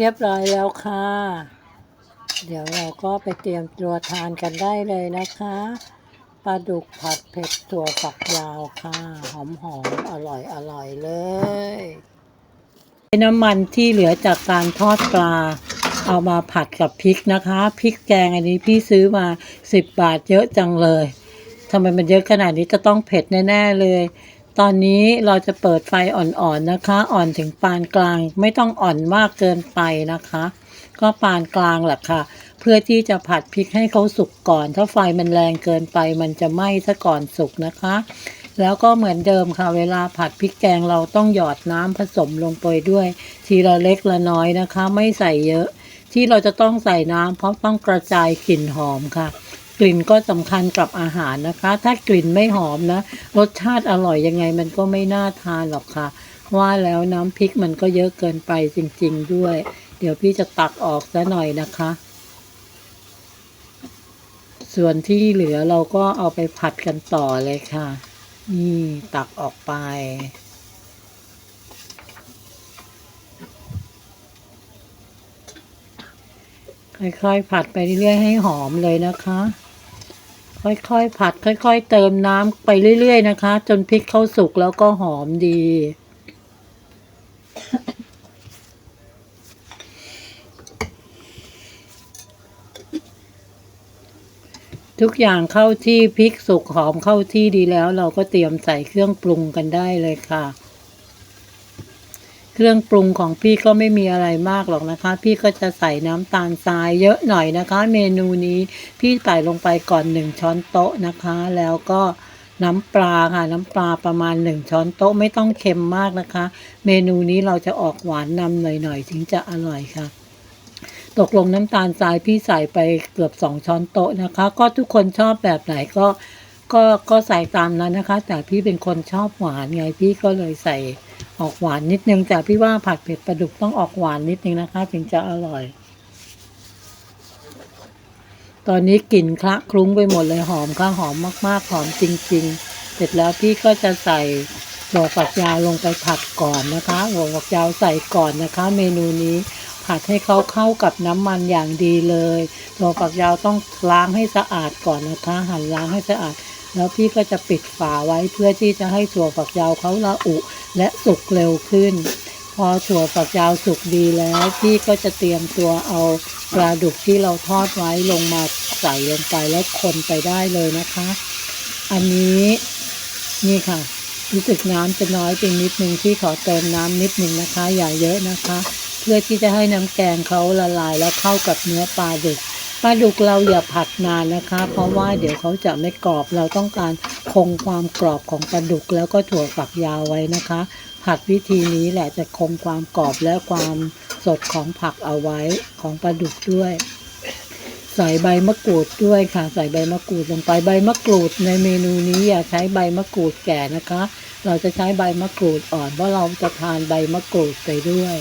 เรียบร้อยแล้วค่ะ เดี๋ยวเราก็ไปเตรียมตัวทานกันได้เลยนะคะ ปลาดุกผัดเผ็ดถั่วฝักยาวค่ะ หอมหอมๆอร่อยอร่อยเลยน้ำมันที่เหลือจากการทอดปลา เอามาผัดกับพริกนะคะ พริกแกงอันนี้พี่ซื้อมาสิบบาทเยอะจังเลยทำไมมันเยอะขนาดนี้จะต้องเผ็ดแน่ ๆ เลย ตอนนี้เราจะเปิดไฟอ่อนๆนะคะ อ่อนถึงปานกลาง ไม่ต้องอ่อนมากเกินไปนะคะ ก็ปานกลางแหละค่ะ เพื่อที่จะผัดพริกให้เขาสุกก่อน ถ้าไฟมันแรงเกินไป มันจะไหม้ซะก่อนสุกนะคะ แล้วก็เหมือนเดิมค่ะ เวลาผัดพริกแกงเราต้องหยอดน้ำผสมลงไปด้วย ทีละเล็กละน้อยนะคะ ไม่ใส่เยอะ ที่เราจะต้องใส่น้ำเพราะต้องกระจายกลิ่นหอมค่ะ กลิ่นก็สำคัญกับอาหารนะคะ ถ้ากลิ่นไม่หอมนะ รสชาติอร่อยยังไงมันก็ไม่น่าทานหรอกค่ะ ว่าแล้วน้ำพริกมันก็เยอะเกินไปจริง ๆ ด้วย เดี๋ยวพี่จะตักออกซะหน่อยนะคะ ส่วนที่เหลือเราก็เอาไปผัดกันต่อเลยค่ะ นี่ตักออกไปค่อยๆผัดไปเรื่อยๆให้หอมเลยนะคะ ค่อยๆผัดค่อย ๆ เติมน้ำไปเรื่อย ๆ นะคะ จนพริกเข้าสุกแล้วก็หอมดี ทุกอย่างเข้าที่พริกสุกหอมเข้าที่ดีแล้ว เราก็เตรียมใส่เครื่องปรุงกันได้เลยค่ะ เครื่องปรุงของพี่ก็ไม่มีอะไรมากหรอกนะคะ พี่ก็จะใส่น้ำตาลทรายเยอะหน่อยนะคะ เมนูนี้พี่ใส่ลงไปก่อนหนึ่งช้อนโต๊ะนะคะ แล้วก็น้ำปลาค่ะ น้ำปลาประมาณหนึ่งช้อนโต๊ะไม่ต้องเค็มมากนะคะ เมนูนี้เราจะออกหวานนำหน่อยๆถึงจะอร่อยค่ะตกลงน้ำตาลทรายพี่ใส่ไปเกือบสองช้อนโต๊ะนะคะ ก็ทุกคนชอบแบบไหนก็ก็ก็ใส่ตามนั้นนะคะ แต่พี่เป็นคนชอบหวานไงพี่ก็เลยใส่ ออกหวานนิดนึงแต่พี่ว่าผัดเผ็ดปลาดุกต้องออกหวานนิดนึงนะคะ ถึงจะอร่อย ตอนนี้กลิ่นคละคลุ้งไปหมดเลยหอมค่ะหอมมากๆหอมจริง ๆ เสร็จแล้วพี่ก็จะใส่หัวฝักยาวลงไปผัดก่อนนะคะหัวฝักยาวใส่ก่อนนะคะ เมนูนี้ผัดให้เขาเข้ากับน้ำมันอย่างดีเลยถั่วฝักยาวต้องล้างให้สะอาดก่อนนะคะ หั่นล้างให้สะอาด แล้วพี่ก็จะปิดฝาไว้เพื่อที่จะให้ถั่วฝักยาวเขาละอุ และสุกเร็วขึ้น พอถั่วฝักยาวสุกดีแล้วพี่ก็จะเตรียมตัวเอาปลาดุกที่เราทอดไว้ลงมาใส่ลงไปแล้วคนไปได้เลยนะคะ อันนี้นี่ค่ะรู้สึกน้ำจะน้อยไปนิดนึงที่ขอเติมน้ำนิดนึงนะคะ อย่าเยอะนะคะ เพื่อที่จะให้น้ำแกงเขาละลายแล้วเข้ากับเนื้อปลาดุก ปลาดุกเราอย่าผัดนานนะคะ เพราะว่าเดี๋ยวเขาจะไม่กรอบเราต้องการคงความกรอบของปลาดุกแล้วก็ถั่วฝักยาวไว้นะคะ ผัดวิธีนี้แหละจะคงความกรอบและความสดของผักเอาไว้ของปลาดุกด้วยใส่ใบมะกรูดด้วยค่ะ ใส่ใบมะกรูดลงไปใบมะกรูดในเมนูนี้อย่าใช้ใบมะกรูดแก่นะคะ เราจะใช้ใบมะกรูดอ่อนเพราะเราจะทานใบมะกรูดไปด้วย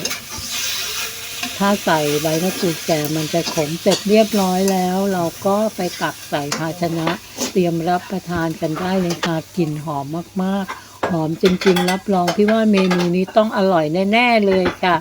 ถ้าใส่ใบมะกรูดแก่มันจะขมเสร็จเรียบร้อยแล้ว เราก็ไปตักใส่ภาชนะ เตรียมรับประทานกันได้เลยค่ะกลิ่นหอมมากๆ หอมจริงๆ รับรองที่ว่าเมนูนี้ต้องอร่อยแน่ ๆ เลยค่ะ